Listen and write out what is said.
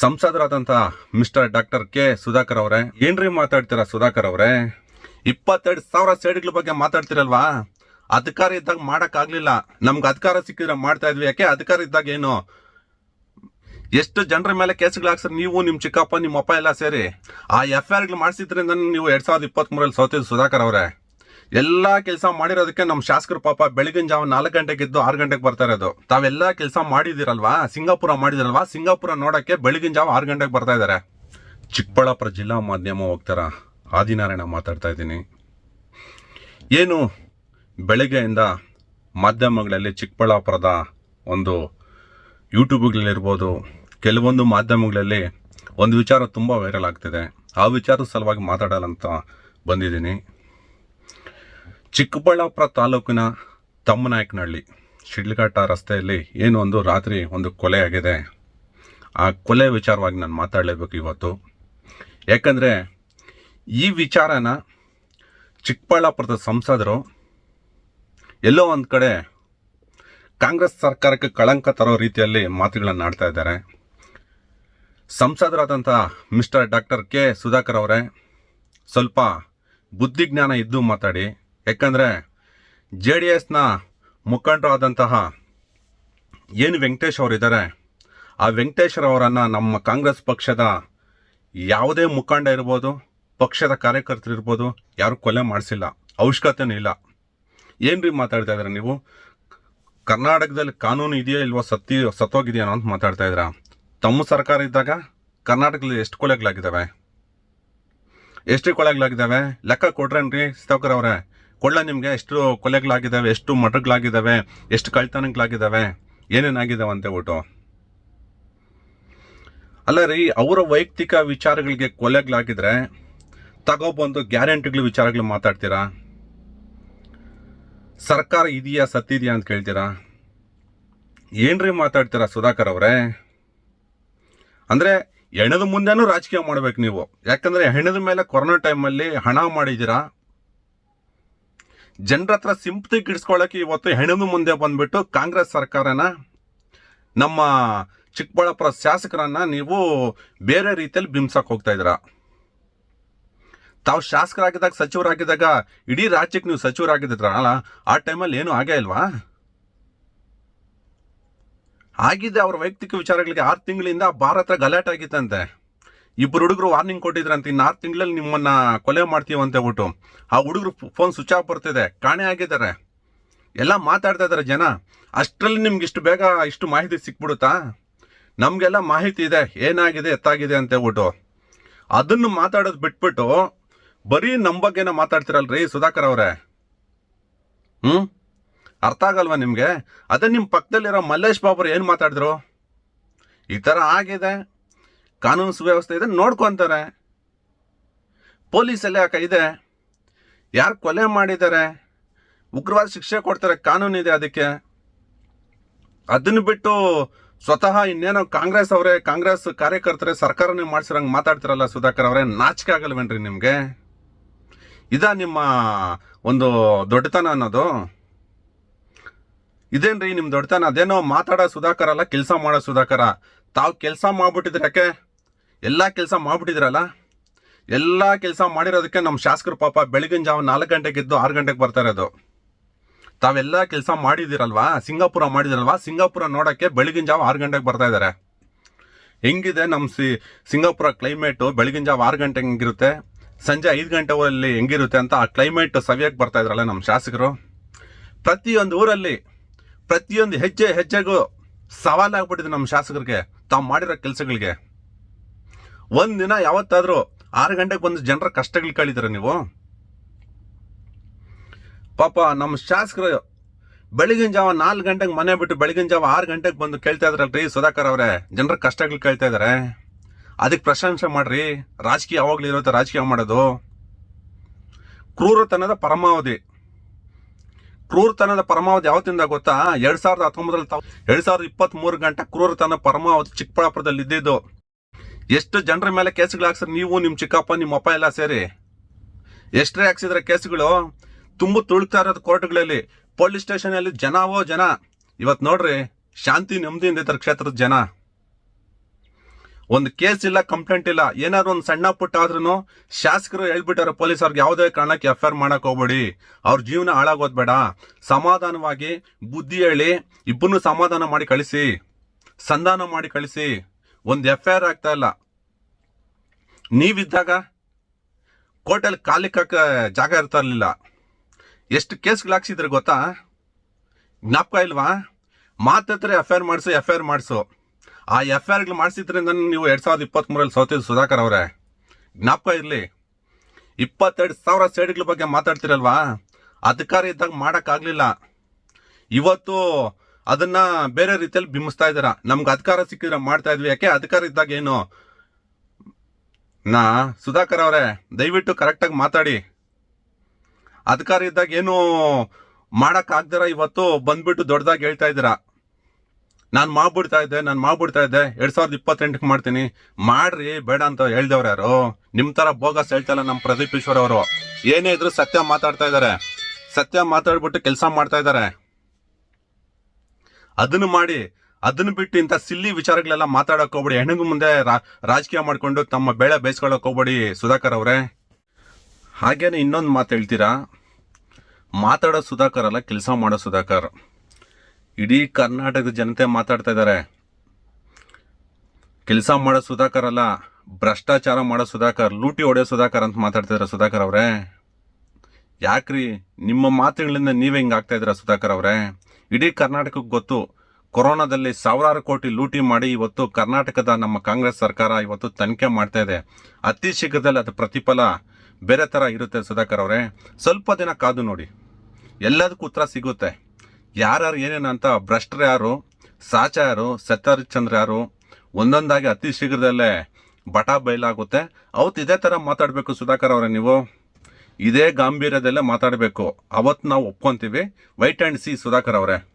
ಸಂಸದರಾದಂತ mister doctor K Sudhakar ಅವರೇ, ಏನ್ರಿ ಮಾತಾಡ್ತೀರಾ ಸುಧಾಕರ್ ಅವರೇ? ಇಪ್ಪತ್ತೆರಡು ಸಾವಿರ ಸೈಡ್ಗಳ ಬಗ್ಗೆ ಮಾತಾಡ್ತಿರಲ್ವಾ? ಅಧಿಕಾರ ಇದ್ದಾಗ ಮಾಡಕ್ ಆಗ್ಲಿಲ್ಲ ನಮ್ಗೆ ಅಧಿಕಾರ ಸಿಕ್ಕಿದ್ರೆ ಮಾಡ್ತಾ ಇದ್ವಿ. ಯಾಕೆ ಅಧಿಕಾರ ಇದ್ದಾಗ ಏನು? ಎಷ್ಟು ಜನರ ಮೇಲೆ ಕೇಸ್ಗಳು ಹಾಕ್ಸ್ರಿ ನೀವು ನಿಮ್ಮ ಚಿಕ್ಕಪ್ಪ ನಿಮ್ಮ ಅಪ್ಪ ಎಲ್ಲ ಸೇರಿ ಆ ಎಫ್ ಐ ಆರ್ಗಳು ಮಾಡಿಸಿದ್ರಿಂದ ನೀವು ಎರಡ್ ಸಾವಿರದ ಇಪ್ಪತ್ತ್ ಮೂರಲ್ಲಿ ಸೋತಿದ್ದು ಸುಧಾಕರ್ ಅವರೇ. ಎಲ್ಲಾ ಕೆಲಸ ಮಾಡಿರೋದಕ್ಕೆ ನಮ್ಮ ಶಾಸಕರು ಪಾಪ ಬೆಳಗಿನ ಜಾವ ನಾಲ್ಕು ಗಂಟೆಗೆ ಇದ್ದು ಆರು ಗಂಟೆಗೆ ಬರ್ತಾ ಇರೋದು. ತಾವೆಲ್ಲ ಕೆಲಸ ಮಾಡಿದಿರಲ್ವಾ ಸಿಂಗಾಪುರ ಮಾಡಿದಿರಲ್ವಾ? ಸಿಂಗಾಪುರ ನೋಡಕ್ಕೆ ಬೆಳಗಿನ ಜಾವ ಆರು ಗಂಟೆಗೆ ಬರ್ತಾ ಇದ್ದಾರೆ ಚಿಕ್ಕಬಳ್ಳಾಪುರ ಜಿಲ್ಲಾ ಮಾಧ್ಯಮ ಹೋಗ್ತಾರ ಆದಿನಾರಾಯಣ ಮಾತಾಡ್ತಾ ಇದ್ದೀನಿ. ಏನು? ಬೆಳಗ್ಗೆಯಿಂದ ಮಾಧ್ಯಮಗಳಲ್ಲಿ ಚಿಕ್ಕಬಳ್ಳಾಪುರದ ಒಂದು ಯೂಟ್ಯೂಬ್ಗಳಲ್ಲಿರ್ಬೋದು ಕೆಲವೊಂದು ಮಾಧ್ಯಮಗಳಲ್ಲಿ ಒಂದು ವಿಚಾರ ತುಂಬ ವೈರಲ್ ಆಗ್ತಿದೆ. ಆ ವಿಚಾರದ ಸಲುವಾಗಿ ಮಾತಾಡಲ್ಲ ಅಂತ ಬಂದಿದ್ದೀನಿ. ಚಿಕ್ಕಬಳ್ಳಾಪುರ ತಾಲೂಕಿನ ತಮ್ಮನಾಯಕನಹಳ್ಳಿ, ಶಿಡ್ಲಘಟ್ಟ ರಸ್ತೆಯಲ್ಲಿ ಏನು ಒಂದು ರಾತ್ರಿ ಒಂದು ಕೊಲೆ ಆಗಿದೆ. ಆ ಕೊಲೆ ವಿಚಾರವಾಗಿ ನಾನು ಮಾತಾಡಲೇಬೇಕು ಇವತ್ತು. ಯಾಕಂದರೆ ಈ ವಿಚಾರನ ಚಿಕ್ಕಬಳ್ಳಾಪುರದ ಸಂಸದರು ಎಲ್ಲೋ ಒಂದು ಕಡೆ ಕಾಂಗ್ರೆಸ್ ಸರ್ಕಾರಕ್ಕೆ ಕಳಂಕ ತರೋ ರೀತಿಯಲ್ಲಿ ಮಾತುಗಳನ್ನು ಆಡ್ತಾ ಇದ್ದಾರೆ. ಸಂಸದರಾದಂಥ ಮಿಸ್ಟರ್ ಡಾಕ್ಟರ್ ಕೆ ಸುಧಾಕರ್ ಅವರೇ ಸ್ವಲ್ಪ ಬುದ್ಧಿಜ್ಞಾನ ಇದ್ದು ಮಾತಾಡಿ ಯಾಕಂದರೆ ಜೆ ಡಿ ಎಸ್ನ ಮುಖಂಡರಾದಂತಹ ಏನು ವೆಂಕಟೇಶ್ ಅವರಿದ್ದಾರೆ. ಆ ವೆಂಕಟೇಶ್ ಅವರನ್ನು ನಮ್ಮ ಕಾಂಗ್ರೆಸ್ ಪಕ್ಷದ ಯಾವುದೇ ಮುಖಂಡ ಇರ್ಬೋದು, ಪಕ್ಷದ ಕಾರ್ಯಕರ್ತರು ಇರ್ಬೋದು, ಯಾರು ಕೊಲೆ ಮಾಡಿಸಿಲ್ಲ. ಅವಶ್ಯಕತೆನೂ ಇಲ್ಲ. ಏನು ರೀ ಮಾತಾಡ್ತಾ ಇದ್ದೀರಾ ನೀವು? ಕರ್ನಾಟಕದಲ್ಲಿ ಕಾನೂನು ಇದೆಯಾ ಇಲ್ವೋ ಸತ್ತಿ ಸತ್ತೋಗಿದೆಯೋ ಅಂತ ಮಾತಾಡ್ತಾ ಇದ್ದೀರಾ? ತಮ್ಮ ಸರ್ಕಾರ ಇದ್ದಾಗ ಕರ್ನಾಟಕದಲ್ಲಿ ಎಷ್ಟು ಕೊಲೆಗಳಾಗಿದ್ದಾವೆ? ಎಷ್ಟು ಕೊಲೆಗಳಾಗಿದ್ದಾವೆ? ಲೆಕ್ಕ ಕೊಡ್ರೇನ್ರಿ ಸ್ಥಾಕರ್ ಅವರೇ? ಕೊಳ್ಳ ನಿಮಗೆ ಎಷ್ಟು ಕೊಲೆಗಳಾಗಿದ್ದಾವೆ, ಎಷ್ಟು ಮಠಗಳಾಗಿದ್ದಾವೆ ಎಷ್ಟು ಕಳ್ತನಗಳಾಗಿದ್ದಾವೆ, ಏನೇನಾಗಿದ್ದಾವೆ ಅಂತ ಹೇಳ್ಬಿಟ್ಟು. ಅಲ್ಲ ರೀ, ಅವರ ವೈಯಕ್ತಿಕ ವಿಚಾರಗಳಿಗೆ ಕೊಲೆಗಳಾಗಿದ್ರೆ ತಗೋಬಂದು ಗ್ಯಾರಂಟಿಗಳ ವಿಚಾರಗಳು ಮಾತಾಡ್ತೀರಾ? ಸರ್ಕಾರ ಇದೆಯಾ, ಸತ್ತಿದೆಯಾ ಅಂತ ಕೇಳ್ತೀರಾ? ಏನ್ರಿ ಮಾತಾಡ್ತೀರಾ ಸುಧಾಕರ್ ಅವರೇ? ಅಂದ್ರೆ ಹೆಣದ ಮುಂದೆನೂ ರಾಜಕೀಯ ಮಾಡ್ಬೇಕು ನೀವು. ಯಾಕಂದ್ರೆ ಹೆಣದ ಮೇಲೆ ಕೊರೋನಾ ಟೈಮಲ್ಲಿ ಹಣ ಮಾಡಿದ್ದೀರಾ? ಜನರ ಹತ್ರ ಸಿಂಪತಿ ಗಿಡ್ಸ್ಕೊಳ್ಳೋಕೆ ಇವತ್ತು ಹೆಣ್ಣು ಮುಂದೆ ಬಂದ್ಬಿಟ್ಟು ಕಾಂಗ್ರೆಸ್ ಸರ್ಕಾರನ ನಮ್ಮ ಚಿಕ್ಕಬಳ್ಳಾಪುರ ಶಾಸಕರನ್ನ ನೀವು ಬೇರೆ ರೀತಿಯಲ್ಲಿ ಬಿಂಬಿಸಕ್ ಹೋಗ್ತಾ ಇದ್ದೀರಾ? ತಾವು ಶಾಸಕರಾಗಿದ್ದಾಗ, ಸಚಿವರಾಗಿದ್ದಾಗ, ಇಡೀ ರಾಜ್ಯಕ್ಕೆ ನೀವು ಸಚಿವರಾಗಿದ್ರಲ್ಲ ಆ ಟೈಮಲ್ಲಿ ಏನು ಆಗೇ ಇಲ್ವಾ? ಆಗಿದೆ ಅವ್ರ ವೈಯಕ್ತಿಕ ವಿಚಾರಗಳಿಗೆ ಆರು ತಿಂಗಳಿಂದ ಭಾರತ ಗಲಾಟೆ ಆಗಿತ್ತಂತೆ. ಇಬ್ಬರು ಹುಡುಗರು ವಾರ್ನಿಂಗ್ ಕೊಟ್ಟಿದ್ರಂತೆ, ಇನ್ನು ಆರು ತಿಂಗಳಲ್ಲಿ ನಿಮ್ಮನ್ನ ಕೊಲೆ ಮಾಡ್ತೀವಿ ಅಂತ ಹೇಳ್ಬಿಟ್ಟು. ಆ ಹುಡುಗರು ಫೋನ್ ಸ್ವಿಚ್ ಆಫ್ ಬರ್ತಿದೆ. ಕಾಣೆ ಆಗಿದ್ದಾರೆ. ಎಲ್ಲ ಮಾತಾಡ್ತಾ ಇದ್ದಾರೆ ಜನ. ಅಷ್ಟರಲ್ಲಿ ನಿಮ್ಗೆ ಇಷ್ಟು ಬೇಗ ಇಷ್ಟು ಮಾಹಿತಿ ಸಿಕ್ಬಿಡುತ್ತಾ? ನಮಗೆಲ್ಲ ಮಾಹಿತಿ ಇದೆ. ಏನಾಗಿದೆ, ಎತ್ತಾಗಿದೆ ಅಂತ ಹೇಳ್ಬಿಟ್ಟು. ಅದನ್ನು ಮಾತಾಡೋದು ಬಿಟ್ಬಿಟ್ಟು, ಬರೀ ನಮ್ಮ ಬಗ್ಗೆನ ಮಾತಾಡ್ತಿರಲ್ರಿ ಸುಧಾಕರ್ ಅವರೇ? ಹ್ಮ್? ಅರ್ಥ ಆಗಲ್ವಾ ನಿಮಗೆ? ಅದೇ ನಿಮ್ಮ ಪಕ್ಕದಲ್ಲಿರೋ ಮಲ್ಲೇಶ್ ಬಾಬರು ಏನು ಮಾತಾಡಿದ್ರು? ಈ ಥರ ಆಗಿದೆ. ಕಾನೂನು ಸುವ್ಯವಸ್ಥೆ ಇದೆ ನೋಡ್ಕೊತಾರೆ ಪೊಲೀಸ್ ಯಾಕೆ ಇದೆ. ಯಾರು ಕೊಲೆ ಮಾಡಿದ್ದಾರೆ? ಉಗ್ರವಾದ ಶಿಕ್ಷೆ ಕೊಡ್ತಾರೆ, ಕಾನೂನು ಇದೆ ಅದಕ್ಕೆ. ಅದನ್ನು ಬಿಟ್ಟು ಸ್ವತಃ ಇನ್ನೇನೋ ಕಾಂಗ್ರೆಸ್ ಅವರೇ, ಕಾಂಗ್ರೆಸ್ ಕಾರ್ಯಕರ್ತರೇ ಸರ್ಕಾರನೇ ಮಾಡ್ಸಿರಂಗೆ ಮಾತಾಡ್ತಿರಲ್ಲ ಸುಧಾಕರ್ ಅವರೇ, ನಾಚಿಕೆ ಆಗಲ್ವೇನ್ರಿ ನಿಮಗೆ? ಇದಾ ನಿಮ್ಮ ಒಂದು ದೊಡ್ಡತನ ಅನ್ನೋದು. ಇದೇನ್ರಿ ನಿಮ್ಮ ದೊಡ್ಡತನ? ಅದೇನೋ ಮಾತಾಡೋ ಸುಧಾಕರ್ ಅಲ್ಲ, ಕೆಲಸ ಮಾಡೋ ಸುಧಾಕರ. ತಾವು ಕೆಲಸ ಮಾಡ್ಬಿಟ್ಟಿದ್ರೆ ಯಾಕೆ ಎಲ್ಲ ಕೆಲಸ ಮಾಡಿಬಿಟ್ಟಿದ್ರಲ್ಲ? ಎಲ್ಲ ಕೆಲಸ ಮಾಡಿರೋದಕ್ಕೆ ನಮ್ಮ ಶಾಸಕರು ಪಾಪ ಬೆಳಗಿನ ಜಾವ ನಾಲ್ಕು ಗಂಟೆಗೆ ಇದ್ದು ಆರು ಗಂಟೆಗೆ ಬರ್ತಾ ಇರೋದು ತಾವೆಲ್ಲ ಕೆಲಸ ಮಾಡಿದಿರಲ್ವಾ ಸಿಂಗಾಪುರ ಮಾಡಿದಿರಲ್ವಾ ಸಿಂಗಾಪುರ ನೋಡೋಕ್ಕೆ ಬೆಳಗಿನ ಜಾವ ಆರು ಗಂಟೆಗೆ ಬರ್ತಾ ಇದ್ದಾರೆ ಹೆಂಗಿದೆ ನಮ್ಮ ಸಿ, ಸಿಂಗಾಪುರ ಕ್ಲೈಮೇಟು ಬೆಳಗಿನ ಜಾವ ಆರು ಗಂಟೆ ಹೆಂಗಿರುತ್ತೆ? ಸಂಜೆ ಐದು ಗಂಟೆಯಲ್ಲಿ ಹೆಂಗಿರುತ್ತೆ ಅಂತ ಆ ಕ್ಲೈಮೇಟ್ ಸವಿಯಕ್ಕೆ ಬರ್ತಾ ಇದ್ರಲ್ಲ ನಮ್ಮ ಶಾಸಕರು? ಪ್ರತಿಯೊಂದು ಊರಲ್ಲಿ, ಪ್ರತಿಯೊಂದು ಹೆಜ್ಜೆ ಹೆಜ್ಜೆಗೂ ಸವಾಲಾಗ್ಬಿಟ್ಟಿದೆ ನಮ್ಮ ಶಾಸಕರಿಗೆ. ತಾವು ಮಾಡಿರೋ ಕೆಲಸಗಳಿಗೆ. ಒಂದಿನ ಯಾವತ್ತಾದರೂ ಆರು ಗಂಟೆಗೆ ಬಂದು ಜನರ ಕಷ್ಟಗಳು ಕಳೀತೀರ ನೀವು? ಪಾಪ ನಮ್ಮ ಶಾಸಕರು ಬೆಳಗಿನ ಜಾವ ನಾಲ್ಕು ಗಂಟೆಗೆ ಮನೆ ಬಿಟ್ಟು ಬೆಳಗಿನ ಜಾವ ಆರು ಗಂಟೆಗೆ ಬಂದು ಕೇಳ್ತಾ ಇದ್ರಲ್ರಿ ಸುಧಾಕರ್ ಅವರೇ. ಜನರ ಕಷ್ಟಗಳು ಕೇಳ್ತಾ ಇದ್ದಾರೆ ಅದಕ್ಕೆ ಪ್ರಶಂಸೆ ಮಾಡ್ರಿ. ರಾಜಕೀಯ ಯಾವಾಗಲೂ ಇರುತ್ತೆ ರಾಜಕೀಯ ಮಾಡೋದು. ಕ್ರೂರತನದ ಪರಮಾವಧಿ. ಕ್ರೂರತನದ ಪರಮಾವಧಿ ಯಾವತ್ತಿಂದ ಗೊತ್ತಾ? ಎರಡು ಸಾವಿರದ ಹತ್ತೊಂಬತ್ತರಲ್ಲಿ ಎರಡ್ ಸಾವಿರದ ಇಪ್ಪತ್ತ್ ಮೂರು ಗಂಟೆ ಕ್ರೂರತನ ಪರಮಾವಧಿ ಚಿಕ್ಕಬಳ್ಳಾಪುರದಲ್ಲಿ ಇದ್ದಿದ್ದು. ಎಷ್ಟು ಜನರ ಮೇಲೆ ಕೇಸ್ಗಳು ಹಾಕ್ಸ್ರಿ ನೀವು ನಿಮ್ಮ ಚಿಕ್ಕಪ್ಪ, ನಿಮ್ಮ ಅಪ್ಪ ಎಲ್ಲ ಸೇರಿ? ಎಷ್ಟೇ ಹಾಕ್ಸಿದ್ರೆ ಕೇಸ್ಗಳು, ತುಂಬ ತುಳುಕ್ತಾ ಇರೋದು ಕೋರ್ಟ್ಗಳಲ್ಲಿ. ಪೊಲೀಸ್ ಸ್ಟೇಷನ್ ಅಲ್ಲಿ ಜನವೋ ಜನ. ಇವತ್ತು ನೋಡ್ರಿ, ಶಾಂತಿ ನೆಮ್ಮದಿಯಿಂದ ಇದ್ದಾರೆ ಕ್ಷೇತ್ರದ ಜನ. ಒಂದು ಕೇಸ್ ಇಲ್ಲ, ಕಂಪ್ಲೇಂಟ್ ಇಲ್ಲ. ಏನಾದ್ರು ಒಂದು ಸಣ್ಣ ಪುಟ್ಟ ಆದ್ರೂ ಶಾಸಕರು ಹೇಳ್ಬಿಟ್ಟಾರೆ ಪೊಲೀಸ್ ಅವ್ರಿಗೆ, ಯಾವುದೇ ಕಾರಣಕ್ಕೆ ಎಫ್ ಐ ಮಾಡಕ್ ಹೋಗ್ಬೇಡಿ. ಅವ್ರ ಜೀವನ ಹಾಳಾಗೋದ್ ಬೇಡ. ಸಮಾಧಾನವಾಗಿ ಬುದ್ಧಿ ಹೇಳಿ, ಇಬ್ಬರನ್ನು ಸಮಾಧಾನ ಮಾಡಿ ಕಳಿಸಿ. ಸಂಧಾನ ಮಾಡಿ ಕಳಿಸಿ. ಒಂದು ಎಫ್ ಐ ಆರ್ ಆಗ್ತಾ ಇಲ್ಲ. ನೀವಿದ್ದಾಗ ಕೋರ್ಟಲ್ಲಿ ಕಾಲಿಕ್ಕ ಜಾಗ ಇರ್ತಾ ಇರಲಿಲ್ಲ. ಎಷ್ಟು ಕೇಸ್ಗಳು ಹಾಕ್ಸಿದ್ರೆ ಗೊತ್ತಾ? ಜ್ಞಾಪಕ ಇಲ್ವಾ? ಮಾತತ್ರ ಎಫ್ ಐ ಆರ್ ಮಾಡಿಸು ಎಫ್ ಐ ಆರ್ ಮಾಡಿಸು. ಆ ಎಫ್ ಐ ಆರ್ಗಳು ಮಾಡಿಸಿದ್ರಿಂದ ನೀವು ಎರಡು ಸಾವಿರದ ಇಪ್ಪತ್ತ್ ಮೂರಲ್ಲಿ ಸೋತಿದ್ದು ಸುಧಾಕರ್ ಅವರೇ. ಜ್ಞಾಪಕ ಇರಲಿ. ಇಪ್ಪತ್ತೆರಡು ಸಾವಿರ ಸೈಡ್ಗಳ ಬಗ್ಗೆ ಮಾತಾಡ್ತಿರಲ್ವಾ? ಅಧಿಕಾರ ಇದ್ದಾಗ ಮಾಡೋಕ್ಕಾಗಲಿಲ್ಲ. ಇವತ್ತು ಅದನ್ನ ಬೇರೆ ರೀತಿಯಲ್ಲಿ ಬಿಂಬಿಸ್ತಾ ಇದ್ದೀರಾ? ನಮ್ಗೆ ಅಧಿಕಾರ ಸಿಕ್ಕಿದ್ರೆ ಮಾಡ್ತಾ ಇದ್ವಿ. ಯಾಕೆ? ಅಧಿಕಾರ ಇದ್ದಾಗ ಏನು? ನಾ, ಸುಧಾಕರ್ ಅವರೇ, ದಯವಿಟ್ಟು ಕರೆಕ್ಟಾಗಿ ಮಾತಾಡಿ. ಅಧಿಕಾರ ಇದ್ದಾಗ ಏನು ಮಾಡಕ್ ಆಗ್ದಿರ? ಇವತ್ತು ಬಂದ್ಬಿಟ್ಟು ದೊಡ್ಡದಾಗಿ ಹೇಳ್ತಾ ಇದ್ದೀರಾ. ನಾನು ಮಾಡ್ಬಿಡ್ತಾ ಇದ್ದೆ, ನಾನು ಮಾಡ್ಬಿಡ್ತಾ ಇದ್ದೆ. ಎರಡು ಸಾವಿರದ ಇಪ್ಪತ್ತೆಂಟಕ್ಕೆ ಮಾಡ್ತೀನಿ. ಮಾಡ್ರಿ, ಬೇಡ ಅಂತ ಹೇಳ್ದವ್ರು ಯಾರು? ನಿಮ್ಮ ತರ ಬೋಗಸ್ ಹೇಳ್ತಲ್ಲ ನಮ್ಮ ಪ್ರದೀಪ್ ಈಶ್ವರ್ ಅವರು. ಏನೇ ಇದ್ರು ಸತ್ಯ ಮಾತಾಡ್ತಾ ಇದ್ದಾರೆ. ಸತ್ಯ ಮಾತಾಡ್ಬಿಟ್ಟು ಕೆಲಸ ಮಾಡ್ತಾ ಇದಾರೆ ಅದನ್ನು ಮಾಡಿ, ಅದನ್ನು ಬಿಟ್ಟು ಇಂಥ ಸಿಲ್ಲಿ ವಿಚಾರಗಳೆಲ್ಲ ಮಾತಾಡಕ್ ಹೋಗ್ಬೇಡಿ. ಹೆಣ್ಣಿಗೆ ಮುಂದೆ ರಾಜಕೀಯ ಮಾಡ್ಕೊಂಡು ತಮ್ಮ ಬೆಳೆ ಬೇಯಿಸ್ಕೊಳಕ್ ಹೋಗ್ಬೇಡಿ ಸುಧಾಕರ್ ಅವರೇ. ಹಾಗೇನೆ ಇನ್ನೊಂದು ಮಾತು ಹೇಳ್ತೀರಾ? ಮಾತಾಡೋ ಸುಧಾಕರ್ ಅಲ್ಲ, ಕೆಲಸ ಮಾಡೋ ಸುಧಾಕರ್. ಇಡೀ ಕರ್ನಾಟಕದ ಜನತೆ ಮಾತಾಡ್ತಾ ಇದ್ದಾರೆ. ಕೆಲಸ ಮಾಡೋ ಸುಧಾಕರ್ ಅಲ್ಲ, ಭ್ರಷ್ಟಾಚಾರ ಮಾಡೋ ಸುಧಾಕರ್, ಲೂಟಿ ಹೊಡೆಯೋ ಸುಧಾಕರ್ ಅಂತ ಮಾತಾಡ್ತಿದ್ದಾರೆ ಸುಧಾಕರ್ ಅವರೇ. ಯಾಕ್ರಿ, ನಿಮ್ಮ ಮಾತುಗಳಿಂದ ನೀವೇ ಹಿಂಗೆ ಆಗ್ತಾ ಇದ್ದೀರಾ ಸುಧಾಕರ್ ಅವರೇ? ಇಡೀ ಕರ್ನಾಟಕಕ್ಕೆ ಗೊತ್ತು, ಕೊರೋನಾದಲ್ಲಿ ಸಾವಿರಾರು ಕೋಟಿ ಲೂಟಿ ಮಾಡಿ ಇವತ್ತು ಕರ್ನಾಟಕದ ನಮ್ಮ ಕಾಂಗ್ರೆಸ್ ಸರ್ಕಾರ ಇವತ್ತು ತನಿಖೆ ಮಾಡ್ತಾ ಇದೆ. ಅತಿ ಶೀಘ್ರದಲ್ಲಿ ಅದು ಪ್ರತಿಫಲ ಬೇರೆ ಥರ ಇರುತ್ತೆ ಸುಧಾಕರ್ ಅವರೇ. ಸ್ವಲ್ಪ ದಿನ ಕಾದು ನೋಡಿ. ಎಲ್ಲದಕ್ಕೂ ಉತ್ತರ ಸಿಗುತ್ತೆ. ಯಾರ್ಯಾರು ಏನೇನು ಅಂತ ಭ್ರಷ್ಟರು ಯಾರು, ಸಾಚ ಯಾರು, ಸತ್ಯಹರಿಶ್ಚಂದ್ರ ಯಾರು, ಒಂದೊಂದಾಗಿ ಅತಿ ಶೀಘ್ರದಲ್ಲೇ ಬಟಾ ಬಯಲಾಗುತ್ತೆ. ಅವತ್ತು ಇದೇ ಥರ ಮಾತಾಡಬೇಕು ಸುಧಾಕರ್ ಅವರೇ ನೀವು. ಇದೇ ಗಾಂಭೀರ್ಯದಲ್ಲೇ ಮಾತಾಡಬೇಕು. ಅವತ್ತು ನಾವು ಒಪ್ಕೊಂತೀವಿ. ವೈಟ್ ಆ್ಯಂಡ್ ಸಿ ಸುಧಾಕರ್ ಅವರೇ.